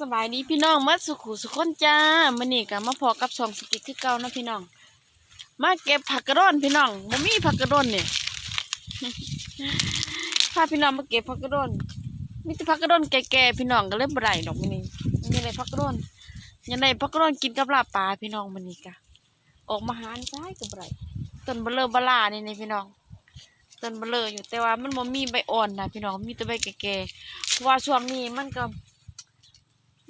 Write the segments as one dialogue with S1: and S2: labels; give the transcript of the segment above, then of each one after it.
S1: สบายดีพี่น้องมาสุขุสุขนจ้ามื้อนี้ก็มาพอกับสองสติกคือเก่านะพี่น้อง มาเก็บผักกระโดนพี่น้องบ่มีผักกระโดนเนี่ยพาพี่น้องมาเก็บผักกระโดนมีแต่ผักกระโดนแก่ๆพี่น้องก็เลยบ่ได้ดอกมื้อนี้ยังได้ผักกระโดนยังได้ผักกระโดนกินกับลาปลาพี่น้องมื้อนี้ก็ออกมาหาซ้ายก็บ่ได้ต้นเบลอบลานี่นี่พี่น้องต้นเบลออยู่แต่ว่ามันบ่มีใบอ่อนนะพี่น้องมีแต่ใบแก่ๆเพราะว่าช่วงนี้มันก็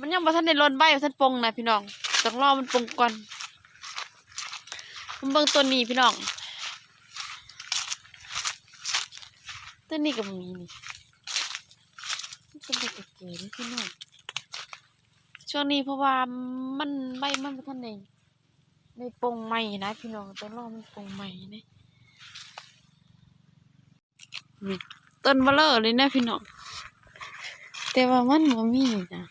S1: มันยังบ่ทันได้ล้นใบบ่ทันปงนะพี่น้องต้องรอมันปงก่อนมันเบิ่งต้นนี้พี่น้องต้นนี้ก็บ่มีนี่มันเป็นใบเก๋ๆพี่น้องช่วงนี้เพราะว่ามันใบมันบ่ทันได้ได้ปงใหม่นะพี่น้องต้องรอมันปงใหม่นี่ต้นเบลอเลยนะพี่น้องแต่ว่ามันบ่มีนะ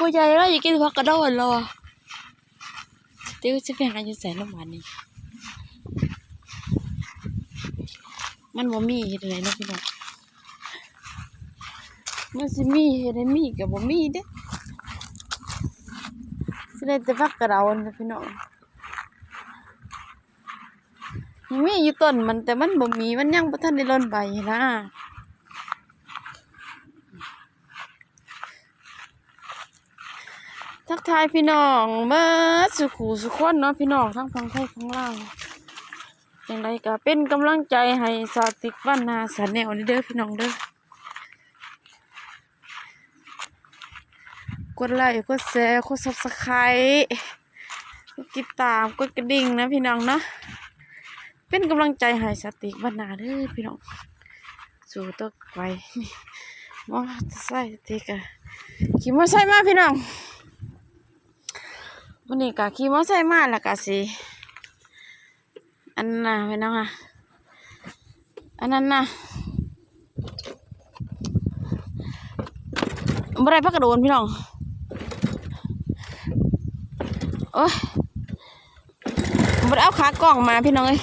S1: ผู้ใหญ่เราอยากกินผักกระโดดแล้วอะเดี๋ยวจะเป็นอะไรจะใส่น้ำหวานนี่มันบ่มีเฮ็ดอะไรนะพี่น้องมันสิมีเฮ็ดให้มีกับบ่มีเด้สิได้แต่ผักกระเดานะพี่น้องมีอยู่ต้นมันแต่มันบ่มีมันยังบ่ทันได้หล่นใบนะ ทักทายพี่น้องเมื่อสุขูสุขคนเนาะพี่น้องทั้งฟังไทยฟังลาวอย่างไรก็เป็นกำลังใจให้สาวติกบ้านนาสาแนวนี่เด้อพี่น้องเด้อกดไลค์กดแชร์กดซับสไครต์กดติดตามกดกระดิ่งนะพี่น้องเนาะเป็นกำลังใจให้สาวติกบ้านนาเด้อพี่น้องสู่ต่อไปมอใส่ติกอะขี่มอไซค์มาพี่น้อง วันนี้ก็ขี่มอไซค์มาแล้วก็สิ อันนั้นนะพี่น้องอะ อันนั้นนะบ่ได้พักกระโดนพี่น้อง โอ้ยบ่ได้เอาขากล้องมาพี่น้องเอ้ย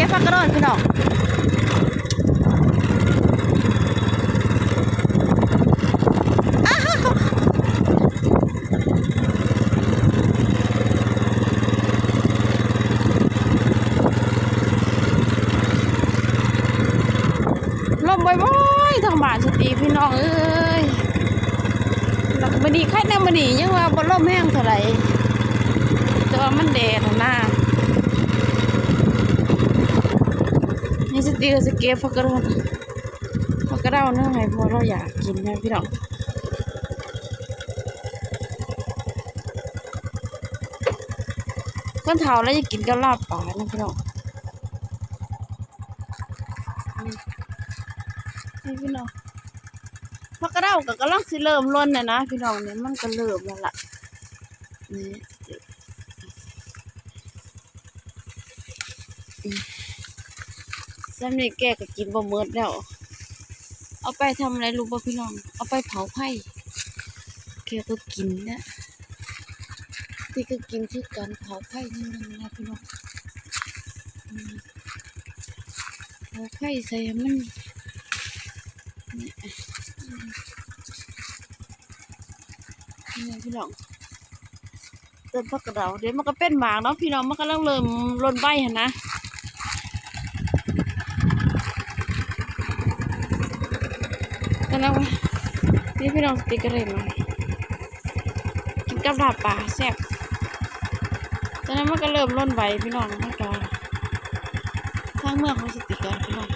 S1: ก็ ปักกระโดนพี่น้องลมบ่อยๆทางบ้านสตีพี่น้องเอ้ยแล้วก็บ่ดีใครแน่บ่ดียังว่าบ่ลมแห้งเท่าไหร่แต่ว่ามันแดดหน่ะนะ นี่สตีก็สเก็บฟักกระโดนฟักกระเดาเนื่องไงเพราะเราอยากกินนะพี่น้องคนเฒ่าแล้วจะกินกับลาบปลานะพี่น้องนี่พี่น้องฟักกระเดาก็กำลังสิเริ่มร่นน่ะนะพี่น้องเนี่ยมันก็เริ่มแล้วล่ะนี่ สำนี้แกก็กินบ่หมดแล้ว เอาไปทำอะไรรู้ป่ะพี่น้อง เอาไปเผาไผ่แกก็กินนะที่ก็กินคือกันเผาไผ่นี่นั่นนะพี่น้องเผาไผ่ใส่ห้มันเนี่ยอืมนี่พี่น้องเติมผักกระเดาเดี๋ยวมันก็เป็นหมากเนาะพี่น้องมันก็เริ่มเริ่มร่นใบหันนะ กันแล้วนี่พี่น้องสติกเกอร์เลยมากินกับดาบป่าแซ่บจากนั้นมันก็เริ่มล่นใบพี่น้องมันก็ทางเมืองของสติกเกอร์พี่น้อง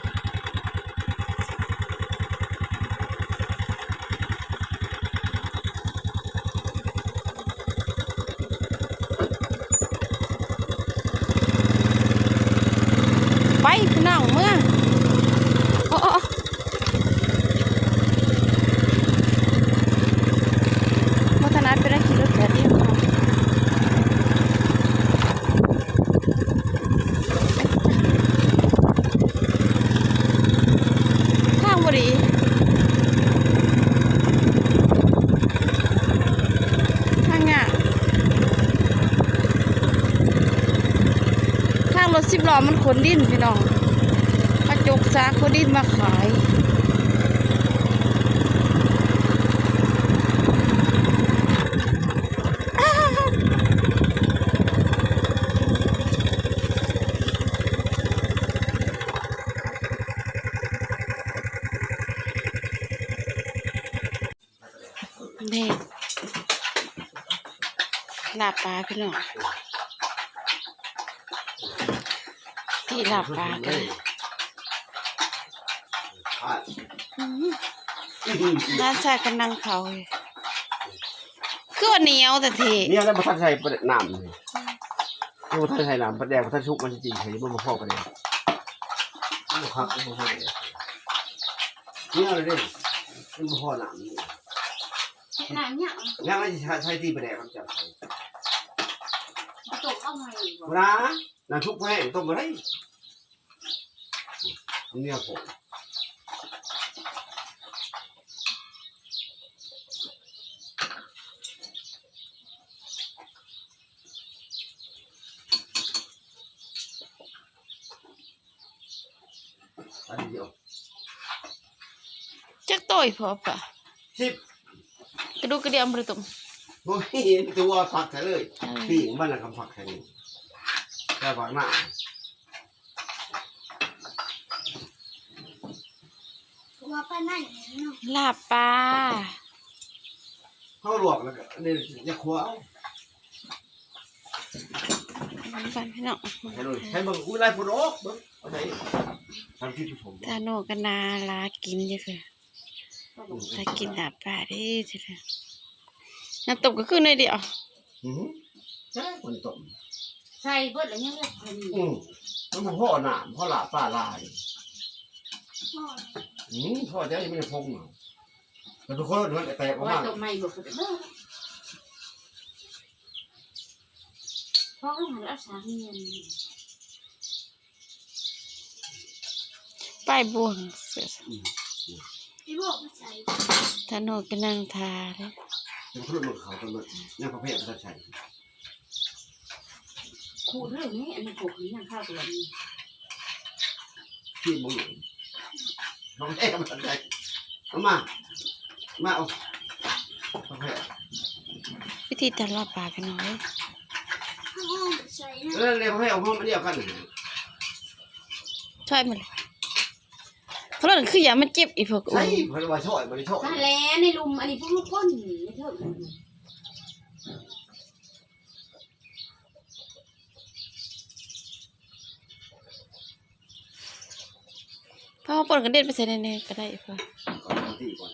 S1: ไปพี่น้องเมื่อโอ้โอ้ พัฒนาเป็นกิโลแคลอรี่ รถสิ บล้อมันดินพี่น้องมาจกซากขนดินมาขายนี่ลาปลาพี่น้อง ที่ลาบปลากันร้านชายกันนั่งเขาอยู่คือว่าเหนียวแต่เท
S2: เนี่ยแล้วมาทันใส่ประเด็นน้ำเลยนี่มาทันใส่น้ำประเดี๋ยวมาทันชุกมันจริงๆใส่มันมาพอกประเดี๋ยวนี่ครับมันมาพอกประเดี๋ยวนี่อะไรเนี่ยมันมาพอกน้ำนี่
S3: หนาเนี่ย
S2: ยังไม่ใช่ใช้ที่ประเดี๋ยวมันจะใส่
S3: ตกเอาใหม่อีก
S2: เวลาน้ำชุกแห้งต้มมาได้ เนี่ยผมอันเดียว
S1: จักต่อยพอปะ
S2: สิบ
S1: กระดูกกระเดียมบริตุม
S2: โอ้ยตัวผักใส่เลยปีกมันน่ะคำผักใส่นี่แต่ผักหน้า
S3: ตัวป้านั่นเนาะ
S1: ลาบปลา
S2: เขาลวกแล้วก็นี่จะครัวเอา
S1: มันกันพี่น้อง
S2: ใส่เลยใช้เบิ่งอุ้ยลายผุดออกเบิ่งเอาใส่ทำที่ผสม
S1: ตาโนกันนาลากินเยอะคือถ้ากินลาบปลาได้ทีเดียวน้ำตกก็คือในเดียว
S2: อือใช่คนต้ม
S3: ใส่เบิดแล้วยังเรียกคน
S2: อืมมันบ่พ่อหนามพ่อหลาปลาลายอื มพ่อจะยังไม่ได้พงเนาะแต่ทุกคนมันแตกออก
S3: ว่า
S2: มา
S3: ตกใหม่บอกเด้อเพราะมันรักษาเงิน
S1: ป้ายบวงเสือ
S3: ที่บอกมาใส่
S1: ตาโนกันนางทาเลย
S2: เป็นคนมันเขาตำรวจเนี่ยประเภทมันใส่
S3: ขูดเรื่องนี้อันนี้ขูดนี่ยังข้าวตัวนี้
S2: ที่บ่อยู่ น้องแม่มันใส่เอามา มาเอาประเภท
S1: วิธีตลาบปลาพี่น้องเอ้ย
S3: ใส่
S2: เออเรียกประเภทเอาห้องมาเดียวกันนี่
S1: ช่วยมันเลยเพราะนั่นคืออย่ามันเจ็บอีพวก
S2: ใช่
S1: อุ้ย
S2: เพราะว่าช่วยมันช่วย
S3: นั่นแหละในลุมอันนี้พวกลูกก้นไม่เถอะ
S1: เพราะว่าปนกันเด็ดไปใส่ในๆก็ได้เพื่อ
S2: ก่อนทำตีก่อน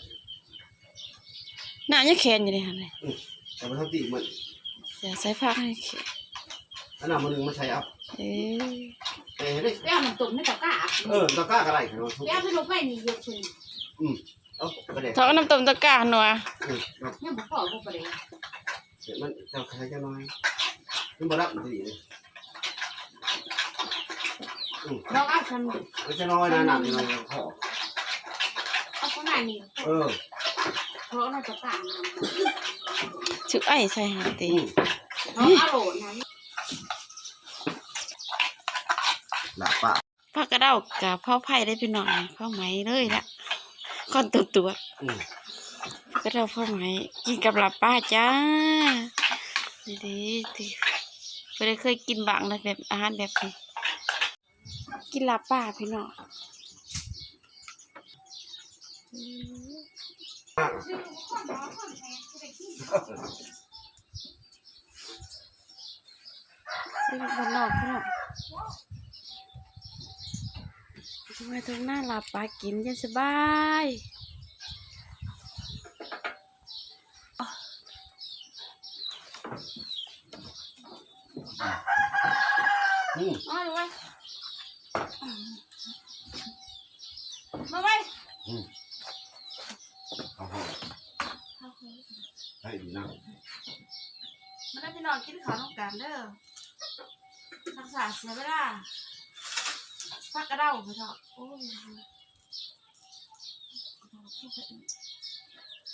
S1: หน้ายังแขนอยู่ในหันเลย
S2: แต่มันทำตีมัน
S1: เสียใส่ผ้าให้แขน
S2: อันนั้นมันนึงมันใช้อัพ
S1: เอ้ย
S2: เอ้ยได้
S3: แป้งมันตุ่มในตะกร้า
S2: เออตะกร้าอะไรกันวะทุก
S3: แป้งที่ลงไปนี่เยอะชน
S2: เอาประเดี๋ยว
S1: ทอดน้ำต้มตะกร้าหนัว
S2: เออเอา
S3: ยังบอกพ่อบอกไปเลย
S2: เดี๋ยวมันจะใครจะน้อยมันบ่รับมันจะดีเลย
S3: เราเอาท
S2: มันจะน้อยนะหนักน้อยพอำ
S3: เอาข้างในนี่
S2: เออ
S3: เพราะเราจะตาม
S1: ชุบไอ้ใส่หาตี
S3: เราเอาโหลนั้น
S2: หลับปะ
S1: ผ้ากระเด้ากับผ้าไผ่ได้พี่น้องผ้าไหมเลยละก้อนตัวตัว
S2: อืม
S1: ๆกระเด้าผ้าไหมกินกับหลาบป้าจ้าดีดีดีไม่ได้เคยกินบางนะแบบอาหารแบบนี้ กินลาบป้าพี่น้องซื้อบ้านนอกพี่น้องทำไมตรงหน้าหลับปลากินเย็นสบาย
S2: อืม
S3: มาดูไว้ มาไว้
S2: เอาพอให้ดีนะ
S1: มาได้พี่น้องกินข้าวน้ำกันเด้อรักษาเสียเวลาพักกระเด้าพี่น้องโอ้ย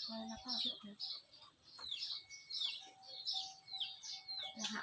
S1: คอยรับข้าวเถอะเถอะนะฮะ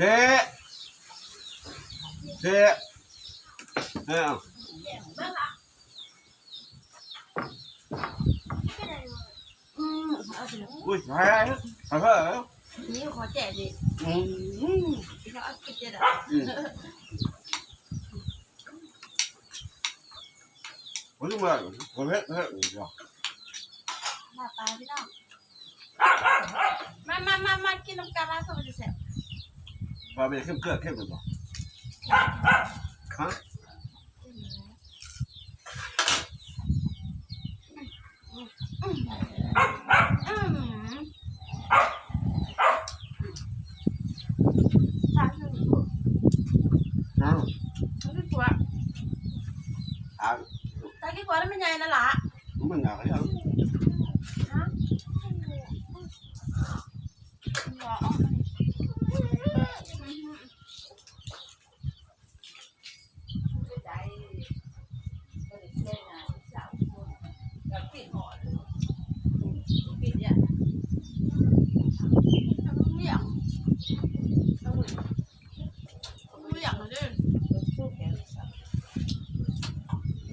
S2: นะแม่งมึงกินจะดีไปแล้วคือหมูไปไทย
S3: กินแม่จ้ะ
S2: เจ๊เจ๊เอ้า
S4: อืมเอาสิ
S2: อุ้ยหายแล้วหายแล้ว
S4: นี่ขอแจกดิ
S2: อืม
S4: เขาเอากินเจ็ดอะ
S2: อืมวันนี้มาวันนี้เฮ้ยเดี๋ยว
S4: มาปลาพี่น้องมามามามากินน้ำกันแล้วสวัสดีแซ่ บ
S2: มาเป็นเข้มเกลือเข้มหรือเปล่าฮะ
S4: อืมสามสิบหก
S2: อ้าว
S4: สามสิบกว่า
S2: อ่า
S4: ตากี่กว่าแล้วมันใหญ่นั่นล่ะ
S2: มันหนาแล้ว
S4: ฮะรอเอาอืมใจก็เลยแค่งานสาวคนแบบปิดหอดปิดเนี่ยทำเรื่องทำเรื่องเลย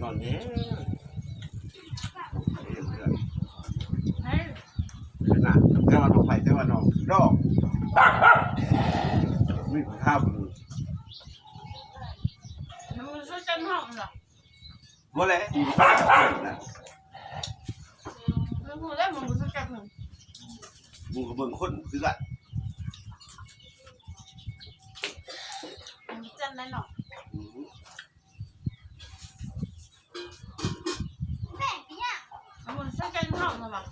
S2: นอนเนี้ย
S4: เฮ้ย
S2: หนาแต่ว่าน้องไผ่แต่ว่าน้องดอกไม่ข้าวเลย
S4: มันช่วยกันหองเหรอ
S2: ว่าแล้วอยู่บ้านะ
S4: มันพูดได้มันช่วยกันหนึ่
S2: มึงกับเบิ่งคนคือกัน
S4: มันจันได้หรอ
S2: อืม
S4: มันช่วยกันหองเหรอ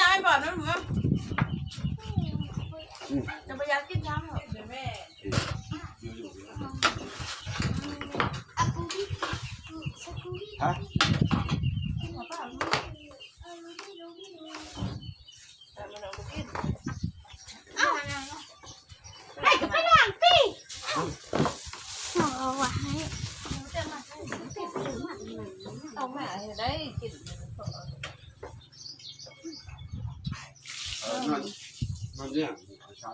S4: ย้ายบ่อนนั่นมั้งจะไปยัดกินช้ำเหรอเดี๋ยวแม่
S2: อยู่อยู่อยู่ฮะ
S4: หัวเปล่าแต่มันเอาไปกินอ้าวไอ้กับไปล้างสิเอาแม่ให้ได้กิน
S2: เออนอนนเนี่ยเช้า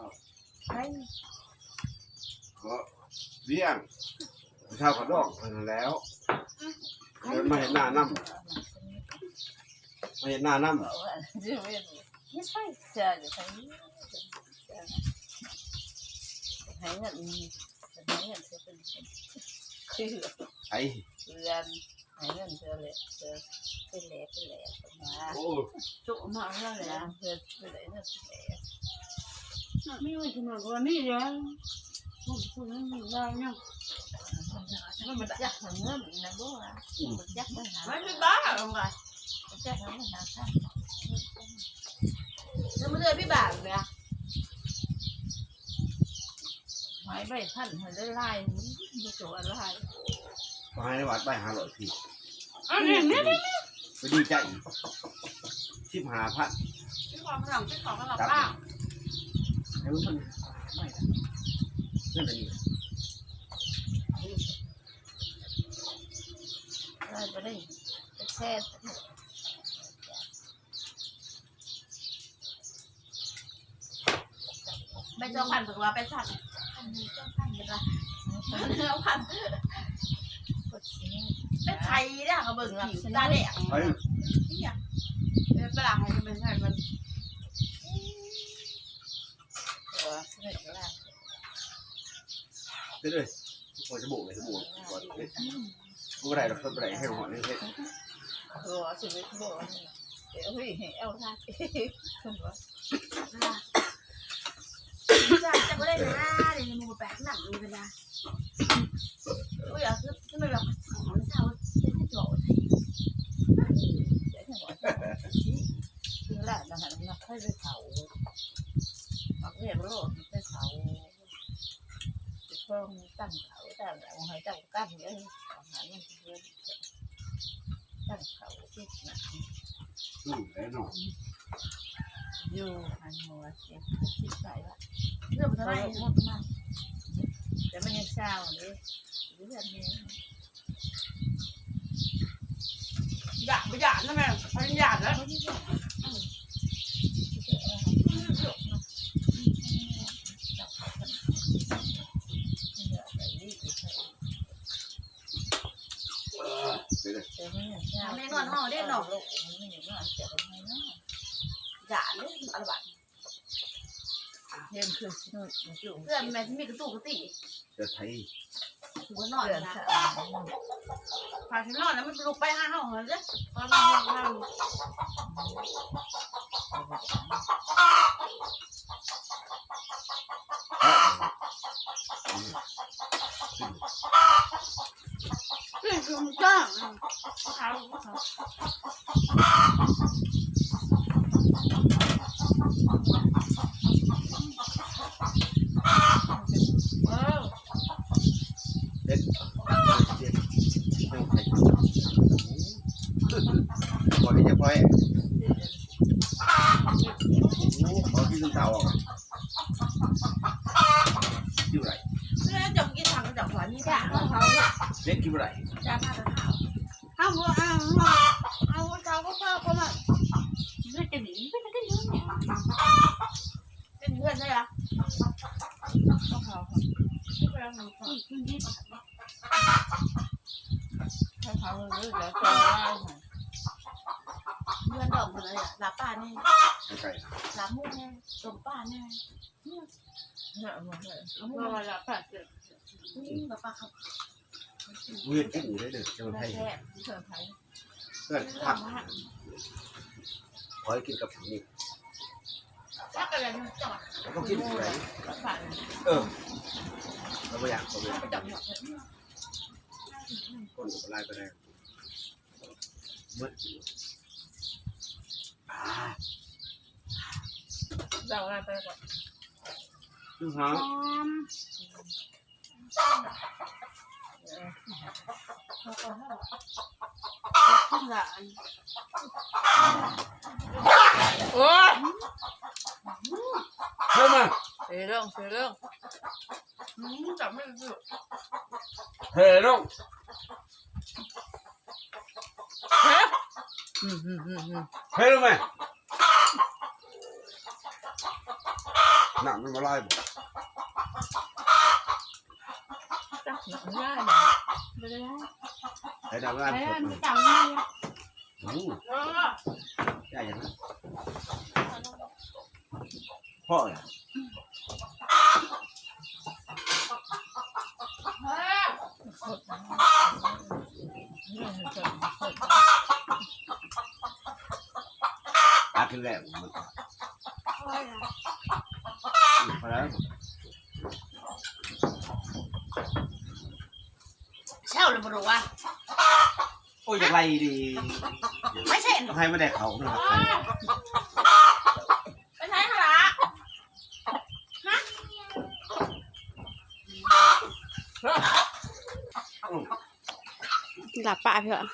S2: ก็เลี้ยงเช้าก็ดอกไปแล้วเดินมาเห็นหน้าน้ำมาเห็นหน้าน้ำ
S4: ไม่ใช่จะจะใช้เงินใช้เงิน
S2: ไอ้
S4: เรือนใช้เงินเจอเลยเจอเป็นแหล่เป็นแหล่มา
S2: โอ้
S4: จุมาเรื่องเลยนะเพื่อเป็นแหล่เนี่ยเป็นแหล่
S3: ไม่ว่าจะมาวันนี้ยังผมคนนั้นได้ยัง
S4: มันมันจักเงินนะลูกนะมันจักมันหาไม่เป็นบ้าหรอกไงมันจักมันหาค่ะแล้วมันเลยพี่บ่าวเลยอะหายไปพันหายได้ลายมันจะว่าลาย
S2: มาให้วัดไปหาหลอดพี่
S3: อันนี้นี่นี่
S2: ไปดีใจชิบหาพัน
S4: พี่ความหลังพี่ของกันหรอป้า
S2: ไอ้มันไม่นั่นเป็น
S4: ได้ไปได้ไปแช่ไปเจ้าพันหรือว่าไปสั่งพันเจ้าพันกันละเจ้าพัน ไปไทยเนี่ยเขาเบิ่งผิวตาแดง
S2: ไป
S4: เนี่ยเป็นปลาให้มันเป็นไงมันตัวเสร็จแล้ว
S2: ไปเลยพอจะบุกเลยจะบุกก่อนเฮ้ยกูไรเราคนไรให้หัวนี่เฮ้ย
S4: ตัวชีวิตบ่เดี๋ยวพี่เอลท่าคนว่า
S3: ก็ได้นะเดี๋ยวมึงแปลกหนังเลยเป็นไงโอ้ยอะคือที่มันแบบของเช้าเป็นที่โจทย์เดี๋ยวจะบอกคือแหละนะฮะมันค่อยไปเผาเอาเรียกโลดไปเผาจะเพิ่มตั้งเขาแต่เอาให้ตั้งกั้นเลย อาหารมันเยอะตั้งเขาที่หนัก
S2: อืมแล้วเนาะ
S3: อยู่อันหัวเสียคิดใส่ละเรื่องมันอะไรหมดมาแต่มันยังเศร้าเลยหรือแบบนี้
S4: อยากไม่อยากนะแม่พยายามแล้ว
S2: ไปเลย
S3: แน่นอนห่อ ได้หรอกมันไม่นอนจะเป็นไงเนาะอย่าเลยอะไรแบบเพื่อนคือนเพื่อนแม่ที่มีกระตุกกระติ
S2: จะไทย
S3: ถือว่านอนนะ
S4: พาฉันนอนแล้วมันลุกไปห้าห้องเลยจ้ะตอนนั้นนั่ง
S3: นี่คือมันจ้าง
S4: เขาเขา
S3: เออ
S2: เด็ดเด็ดไม่ใช่พอที่จะพอยพอที่ต้องเต่าอยู่ไร
S4: เนี่ยจับกินทางจับหัวนี่
S3: จ้า
S4: จ้ะ
S3: เขา
S2: เล็กอยู่ไร
S3: จ้าผ้าตะขาว
S4: ห้ามว่าอ้าวเอาเขาก็เข้าเข้ามา
S3: เพื่อนจะหนีเพื่อนจะหนีเนี่ย
S4: เป็นเพื่อนใช่ไหม
S3: เขาเขา
S4: ที่กำลังหนู
S3: อีกทีนี้
S4: เขาเขาเลยแล้วเจอได้
S3: เพื่อนดอกหมดเลยอะลาป้านี่
S2: ไม่ใช่
S3: ลามุกแน่ตมป้าแน่
S4: เนี่ยมาเลย
S3: มา
S4: วันละแปดสิบ
S3: ลาป้าเขา
S2: เวียนกินอยู่ได้เลยเจ้าไทย
S3: แค่เพื่อนไทย
S2: เพื่อนทักพอยกินกับนี่
S4: ถ้าเกิดอะไรจอด
S2: ก็กินอยู่ไร
S4: แล้วผ่าน
S2: เออเราไม่อยากเราไม่อยาก
S4: ไปจับหัว
S2: คนกับลายไปแล้วมืดอ่า
S4: เราอะไรไปก่อน
S2: คือหา
S3: ขึ้นละ
S4: โอ้ย
S2: เพิ่มมา
S4: เสียเรื่องเสียเรื่องจับไม่ถูก
S2: เฮ้ยน้อง
S4: เฮ้ย
S2: เฮ้ยลงมาหนักมันมาไล่บ่
S4: จับ หนังง่าย
S3: ไม่ได้
S2: ไอ้ดาวงาน
S3: ไม่
S2: ส
S3: ได้
S2: ด
S3: ไม่ต่างนี่
S2: อืม
S4: เออ
S2: ใช่ยังไงพ่อเนี่ย
S4: เฮ้
S2: อาขึ้นแล้วมันพอแล้ว
S3: เช่าเลยบ รู้ว่า
S2: โอ้ยจะไรดี
S3: ไม่ใช่
S2: ให้ไม่ได้เขานะครับ
S4: ไปใช้ขละ
S1: หลับปลาเพื่อ
S3: เออ